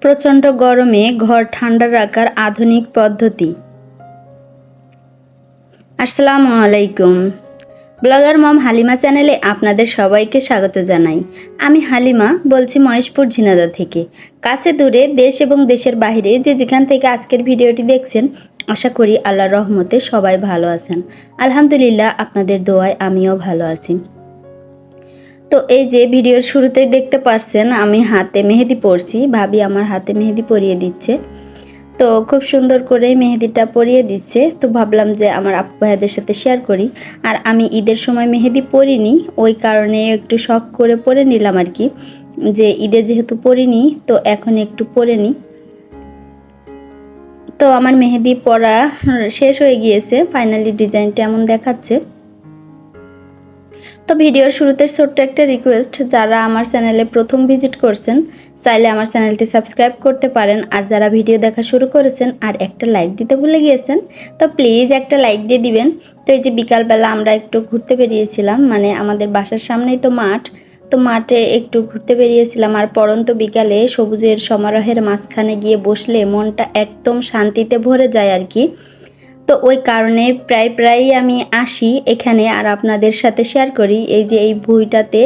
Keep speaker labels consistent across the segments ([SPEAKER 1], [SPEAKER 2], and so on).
[SPEAKER 1] প্রচণ্ড গরমে ঘর ঠান্ডা রাখার আধুনিক পদ্ধতি। আসসালামু আলাইকুম। ব্লগার মম হালিমা চ্যানেলে আপনাদের সবাইকে স্বাগত জানাই। আমি হালিমা, বলছি মহেশপুর ঝিনাদা থেকে। কাছে দূরে দেশ এবং দেশের বাইরে যে যেখান থেকে আজকের ভিডিওটি দেখছেন, আশা করি আল্লাহর রহমতে সবাই ভালো আছেন। আলহামদুলিল্লাহ, আপনাদের দোয়ায় আমিও ভালো আছি। তো এই যে ভিডিওর শুরুতেই দেখতে পারছেন, আমি হাতে মেহেদি পরছি, ভাবি আমার হাতে মেহেদি পরিয়ে দিচ্ছে। তো খুব সুন্দর করে মেহেদিটা পরিয়ে দিচ্ছে। তো ভাবলাম যে আমার আপু ভাইয়াদের সাথে শেয়ার করি। আর আমি ঈদের সময় মেহেদি পরিনি, ওই কারণে একটু শখ করে পরে নিলাম আর কি। যে ঈদে যেহেতু পরিনি, তো এখন একটু পরে নিই তো আমার মেহেদি পরা শেষ হয়ে গিয়েছে ফাইনালি ডিজাইনটা এমন দেখাচ্ছে। তো ভিডিওর শুরুতে ছোট্ট একটা রিকোয়েস্ট যারা আমার চ্যানেলে প্রথম ভিজিট করছেন, চাইলে আমার চ্যানেলটি সাবস্ক্রাইব করতে পারেন। আর যারা ভিডিও দেখা শুরু করেছেন আর একটা লাইক দিতে ভুলে গিয়েছেন, তো প্লিজ একটা লাইক দিয়ে দিবেন। তো এই যে বিকালবেলা আমরা একটু ঘুরতে বেরিয়েছিলাম মানে আমাদের বাসার সামনেই তো মাঠ, তো মাঠে একটু ঘুরতে বেরিয়েছিলাম। আর পরন্ত বিকালে সবুজের সমারোহের মাঝখানে গিয়ে বসলে মনটা একদম শান্তিতে ভরে যায় আর কি। তো ওই কারণে প্রায় প্রায়ই আমি আসি এখানে আর আপনাদের সাথে শেয়ার করি। এই যে এই ভুঁইটাতে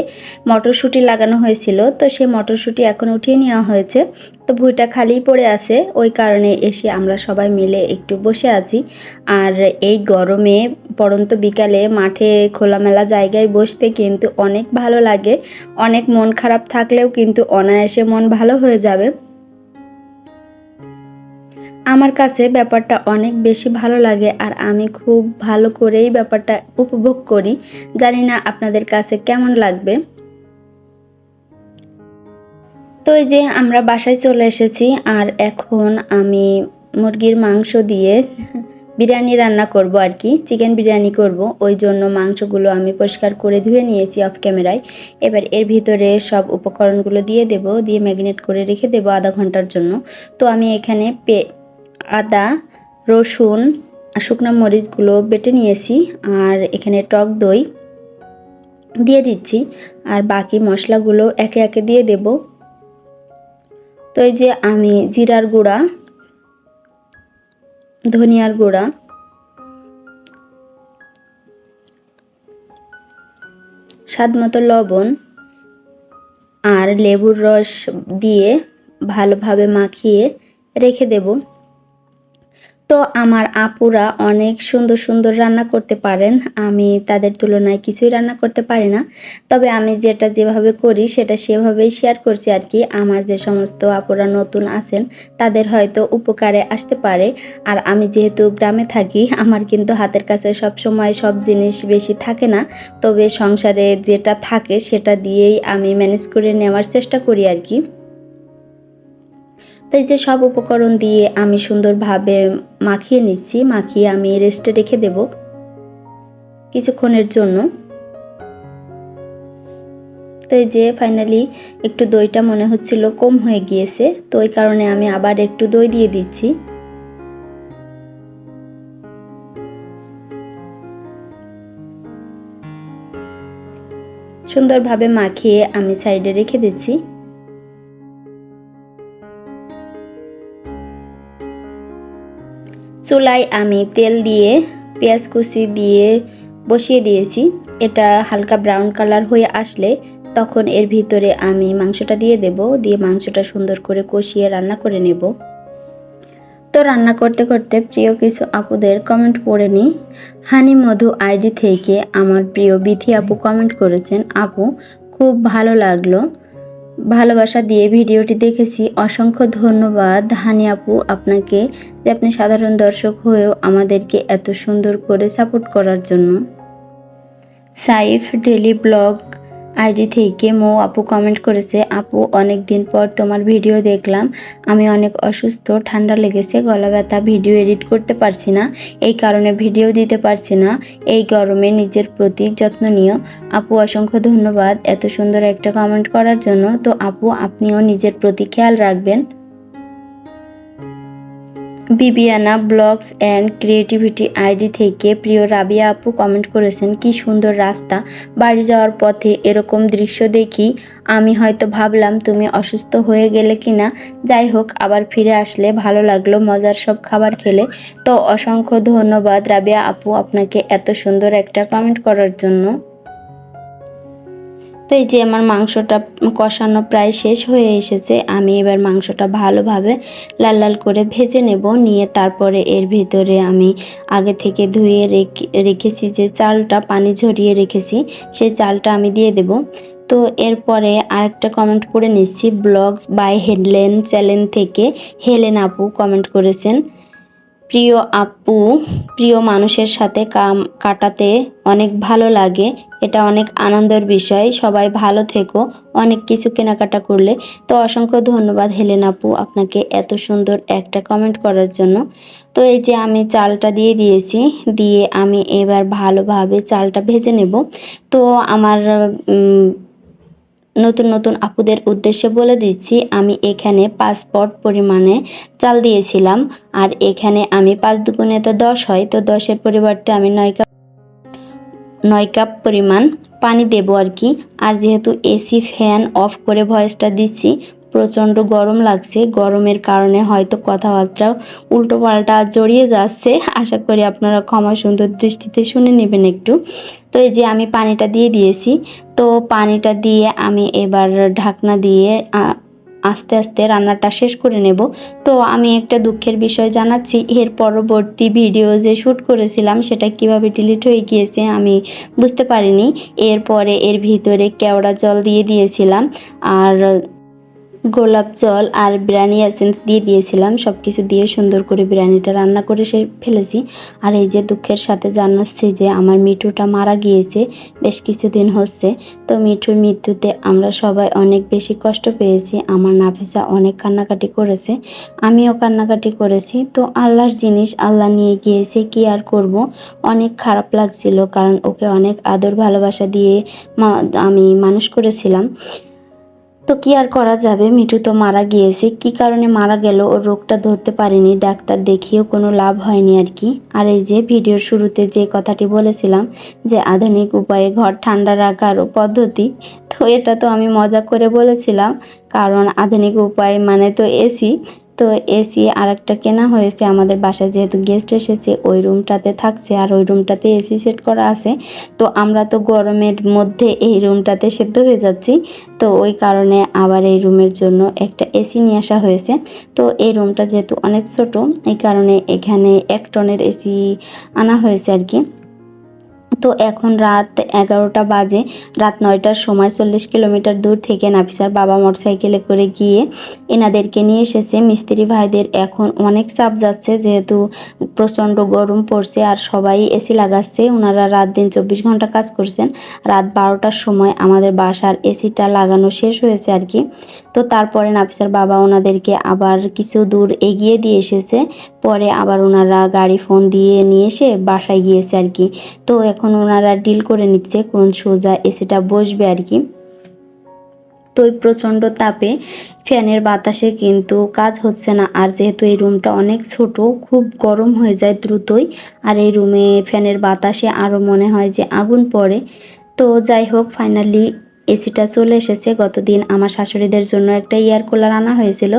[SPEAKER 1] মটরশুঁটি লাগানো হয়েছিল, তো সেই মটরশুঁটি এখন উঠিয়ে নেওয়া হয়েছে। তো ভুঁইটা খালি পড়ে আছে, ওই কারণে এসে আমরা সবাই মিলে একটু বসে আছি। আর এই গরমে পরন্ত বিকালে মাঠে খোলামেলা জায়গায় বসতে কিন্তু অনেক ভালো লাগে। অনেক মন খারাপ থাকলেও কিন্তু অনায়াসে মন ভালো হয়ে যাবে। আমার কাছে ব্যাপারটা অনেক বেশি ভালো লাগে আর আমি খুব ভালো করেই ব্যাপারটা উপভোগ করি। জানি না আপনাদের কাছে কেমন লাগবে। তো এই যে আমরা বাসায় চলে এসেছি আর এখন আমি মুরগির মাংস দিয়ে বিরিয়ানি রান্না করব আর কি, চিকেন বিরিয়ানি করব। ওই জন্য মাংসগুলো আমি পরিষ্কার করে ধুয়ে নিয়েছি অফ ক্যামেরায় এবার এর ভিতরে সব উপকরণগুলো দিয়ে দেব, দিয়ে ম্যাগনেট করে রেখে দেব আধা ঘণ্টার জন্য। তো আমি এখানে পে আদা, রসুন আর শুকনো মরিচগুলো বেটে নিয়েছি আর এখানে টক দই দিয়ে দিচ্ছি আর বাকি মশলাগুলো একে একে দিয়ে দেব। তো এই যে আমি জিরার গুঁড়া, ধনিয়ার গুঁড়া, স্বাদ মতো লবণ আর লেবুর রস দিয়ে ভালোভাবে মাখিয়ে রেখে দেব। তো আমার আপুরা অনেক সুন্দর সুন্দর রান্না করতে পারেন। আমি তাদের তুলনায় কিছুই রান্না করতে পারি না। তবে আমি যেটা যেভাবে করি, সেটা সেভাবেই শেয়ার করছি আর কি আমার যে সমস্ত আপুরা নতুন আছেন, তাদের হয়তো উপকারে আসতে পারে। আর আমি যেহেতু গ্রামে থাকি, আমার কিন্তু হাতের কাছে সব সময় সব জিনিস বেশি থাকে না। তবে সংসারে যেটা থাকে, সেটা দিয়েই আমি ম্যানেজ করে নেওয়ার চেষ্টা করি আর কি তো এই যে সব উপকরণ দিয়ে আমি সুন্দরভাবে মাখিয়ে নিচ্ছি, মাখিয়ে আমি রেস্টে রেখে দেব কিছুক্ষণের জন্য। তো এই যে ফাইনালি একটু দইটা মনে হচ্ছিল কম হয়ে গিয়েছে, তো ওই কারণে আমি আবার একটু দই দিয়ে দিচ্ছি। সুন্দরভাবে মাখিয়ে আমি সাইডে রেখে দিচ্ছি। চুলায় আমি তেল দিয়ে, পেঁয়াজ কুচি দিয়ে বসিয়ে দিয়েছি। এটা হালকা ব্রাউন কালার হয়ে আসলে তখন এর ভিতরে আমি মাংসটা দিয়ে দেব। দিয়ে মাংসটা সুন্দর করে কষিয়ে রান্না করে নেব। তো রান্না করতে করতে প্রিয় কিছু আপুদের কমেন্ট পড়ে নিই হানি মধু আইডি থেকে আমার প্রিয় বিথি আপু কমেন্ট করেছেন, আপু, খুব ভালো লাগল। ভালোবাসা দিয়ে ভিডিওটি দেখেছি। অসংখ্য ধন্যবাদ হানি আপু আপনাকে যে আপনি সাধারণ দর্শক হয়েও আমাদেরকে এত সুন্দর করে সাপোর্ট করার জন্য। সাইফ ডেলি ব্লগ আইডি থেকে মো আপু কমেন্ট করেছে, আপু অনেক দিন পর তোমার ভিডিও দেখলাম। আমি অনেক অসুস্থ, ঠান্ডা লেগেছে, গলা ব্যথা ভিডিও এডিট করতে পারছি না। এই কারণে ভিডিও দিতে পারছি না। এই গরমে নিজের প্রতি যত্ন নিও। আপু, অসংখ্য ধন্যবাদ এত সুন্দর একটা কমেন্ট করার জন্য। তো আপু, আপনিও নিজের প্রতি খেয়াল রাখবেন। Bibiyana blogs and creativity ID থেকে প্রিয় রাবিয়া আপু কমেন্ট করেছেন, কি সুন্দর রাস্তা। বাড়ি যাওয়ার পথে এরকম দৃশ্য দেখি। আমি হয়তো ভাবলাম তুমি অসুস্থ হয়ে গেলে কিনা। যাই হোক, আবার ফিরে আসলে ভালো লাগল মজার সব খাবার খেলে। তো অসংখ্য ধন্যবাদ রাবিয়া আপু আপনাকে এত সুন্দর একটা কমেন্ট করার জন্য। তো এই যে আমার মাংসটা কষানো প্রায় শেষ হয়ে এসেছে, আমি এবার মাংসটা ভালোভাবে লাল লাল করে ভেজে নেব, নিয়ে তারপরে এর ভিতরে আমি আগে থেকে ধুয়ে রেখে, রেখেছি যে চালটা, পানি ঝরিয়ে রেখেছি, সেই চালটা আমি দিয়ে দেব। তো এরপরে আরেকটা কমেন্ট করে নিচ্ছি ব্লগস বাই হেডলেন চ্যানেল থেকে হেলেন আপু কমেন্ট করেছেন। প্রিয় আপু, প্রিয় মানুষের সাথে কাম, কাটাতে অনেক ভালো লাগে। এটা অনেক আনন্দের বিষয়। সবাই ভালো থেকো। অনেক কিছু কেনাকাটা করলে। তো অসংখ্য ধন্যবাদ, হেলেন আপু, আপনাকে এত সুন্দর একটা কমেন্ট করার জন্য। তো এই যে আমি চালটা দিয়ে দিয়েছি, দিয়ে আমি এবার ভালোভাবে চালটা ভেজে নেব। তো আমার নতুন নতুন আপুদের উদ্দেশ্যে বলে দিচ্ছি, আমি এখানে পাঁচ পট পরিমাণে চাল দিয়েছিলাম, আর এখানে আমি পাঁচ দুগুণে তো দশ হয়, তো দশের পরিবর্তে আমি নয় কাপ নয় কাপ পরিমাণ পানি দেব আর কি। আর যেহেতু এসি ফ্যান অফ করে ভয়েসটা দিচ্ছি, প্রচণ্ড গরম লাগছে, গরমের কারণে হয়তো কথাবার্তা উল্টো পাল্টা জড়িয়ে যাচ্ছে। আশা করি আপনারা ক্ষমা সুন্দর দৃষ্টিতে শুনে নেবেন একটু। তো এই যে আমি পানিটা দিয়ে দিয়েছি তো পানিটা দিয়ে আমি এবার ঢাকনা দিয়ে আস্তে আস্তে রান্নাটা শেষ করে নেব। তো আমি একটা দুঃখের বিষয় জানাচ্ছি, এর পরবর্তী ভিডিও যে শ্যুট করেছিলাম, সেটা কীভাবে ডিলিট হয়ে গিয়েছে আমি বুঝতে পারিনি। এরপরে এর ভিতরে কেওড়া জল দিয়ে দিয়েছিলাম, আর গোলাপ জল আর বিরিয়ানি এসেন্স দিয়ে দিয়েছিলাম। সব কিছু দিয়ে সুন্দর করে বিরিয়ানিটা রান্না করে সে ফেলেছি। আর এই যে দুঃখের সাথে জানাচ্ছি যে আমার মিঠুটা মারা গিয়েছে, বেশ কিছুদিন হচ্ছে। তো মিঠুর মৃত্যুতে আমরা সবাই অনেক বেশি কষ্ট পেয়েছি। আমার নাফিসা অনেক কান্নাকাটি করেছে, আমিও কান্নাকাটি করেছি। তো আল্লাহর জিনিস আল্লাহ নিয়ে গিয়েছে, কি আর করব? অনেক খারাপ লাগছিল কারণ ওকে অনেক আদর ভালোবাসা দিয়ে আমি মানুষ করেছিলাম। তো কি আর করা যাবে? মিঠু তো মারা গিয়েছে। কি কারণে মারা গেল? ওর রোগটা ধরতে পারিনি। ডাক্তার দেখিয়েও কোনো লাভ হয়নি আর কি। আর এই যে ভিডিওর শুরুতে যে কথাটি বলেছিলাম যে আধুনিক উপায়ে ঘর ঠান্ডা রাখার পদ্ধতি, তো এটা তো আমি মজা করে বলেছিলাম। কারণ আধুনিক উপায় মানে তো এসি। তো এসি আর একটা কেনা হয়েছে। আমাদের বাসায় যেহেতু গেস্ট এসেছে, ওই রুমটাতে থাকছে আর ওই রুমটাতে এসি সেট করা আছে। তো আমরা তো গরমের মধ্যে এই রুমটাতে সেদ্ধ হয়ে যাচ্ছি। তো ওই কারণে আবার এই রুমের জন্য একটা এসি নিয়ে আসা হয়েছে। তো এই রুমটা যেহেতু অনেক ছোট, এই কারণে এখানে এক টনের এসি আনা হয়েছে আর কি। তো এখন রাত এগারোটা বাজে, রাত নয়টার সময় চল্লিশ কিলোমিটার দূর থেকে নাফিসার বাবা মোটরসাইকেলে করে গিয়ে এনাদেরকে নিয়ে এসেছে। মিস্ত্রি ভাইদের এখন অনেক চাপ যাচ্ছে, যেহেতু প্রচণ্ড গরম পড়ছে আর সবাই এসি লাগাচ্ছে। ওনারা রাত দিন চব্বিশ ঘণ্টা কাজ করছেন। রাত বারোটার সময় আমাদের বাসার এসিটা লাগানো শেষ হয়েছে আর কি। তো তারপরে নাফিসার বাবা ওনাদেরকে আবার কিছু দূর এগিয়ে দিয়ে এসেছে। পরে আবার ওনারা গাড়ি ফোন দিয়ে নিয়ে এসে বাসায় গিয়েছে আর কি। তো এখন ওনারা ডিল করে নিচ্ছে কোন সোজা এসিটা বসবে আর কি। তো ওই প্রচণ্ড তাপে ফ্যানের বাতাসে কিন্তু কাজ হচ্ছে না। আর যেহেতু এই রুমটা অনেক ছোট, খুব গরম হয়ে যায় দ্রুতই। আর এই রুমে ফ্যানের বাতাসে আরও মনে হয় যে আগুন পড়ে। তো যাই হোক ফাইনালি এসিটা চলে এসেছে। গতদিন আমার শাশুড়িদের জন্য একটা এয়ার কুলার আনা হয়েছিল।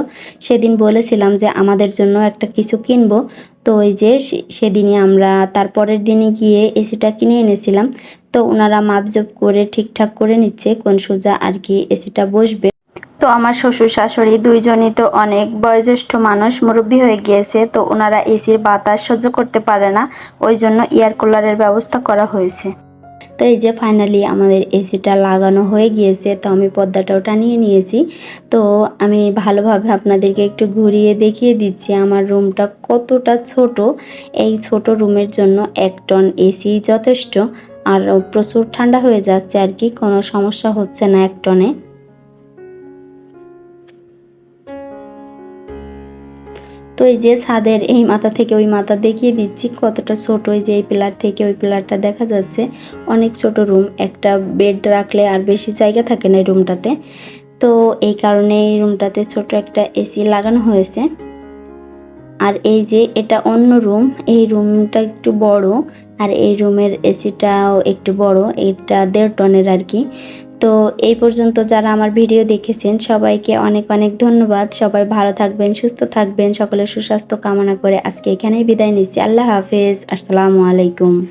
[SPEAKER 1] সেদিন বলেছিলাম যে আমাদের জন্য একটা কিছু কিনবো। তো ওই যে সেদিনই আমরা তারপরের দিনে গিয়ে এসিটা কিনে এনেছিলাম। তো ওনারা মাপজোপ করে ঠিকঠাক করে নিচ্ছে, কোন সোজা আর কি এসিটা বসবে। তো আমার শ্বশুর শাশুড়ি দুইজনই তো অনেক বয়োজ্যেষ্ঠ মানুষ, মুরব্বী হয়ে গিয়েছে। তো ওনারা এসির বাতাস সহ্য করতে পারে না। ওই জন্য এয়ার কুলারের ব্যবস্থা করা হয়েছে। তো এই যে ফাইনালি আমাদের এসিটা লাগানো হয়ে গিয়েছে, তো আমি পর্দাটাও টানিয়ে নিয়েছি। তো আমি ভালোভাবে আপনাদেরকে একটু ঘুরিয়ে দেখিয়ে দিচ্ছি আমার রুমটা কতটা ছোট। এই ছোট রুমের জন্য এক টন এসি যথেষ্ট। আর প্রচুর ঠান্ডা হয়ে যাচ্ছে আর কি, কোনো সমস্যা হচ্ছে না এক টনে। তো এই যে ছাদের এই মাথা থেকে ওই মাথা দেখিয়ে দিচ্ছি, কতটা ছোট ওই যে এই পিলার থেকে ওই পিলারটা দেখা যাচ্ছে। অনেক ছোট রুম, একটা বেড রাখলে আর বেশি জায়গা থাকে না এই রুমটাতে। তো এই কারণে এই রুমটাতে ছোট একটা এসি লাগানো হয়েছে। আর এই যে এটা অন্য রুম, এই রুমটা একটু বড়, আর এই রুমের এসিটাও একটু বড়, এটা দেড় টনের আর কি। তো এই পর্যন্ত যারা আমার ভিডিও দেখেছেন, সবাইকে অনেক অনেক ধন্যবাদ। সবাই ভালো থাকবেন, সুস্থ থাকবেন, সকলের সুস্বাস্থ্য কামনা করে আজকে এখানেই বিদায় নিচ্ছি। আল্লাহ হাফেজ। আসসালামু আলাইকুম।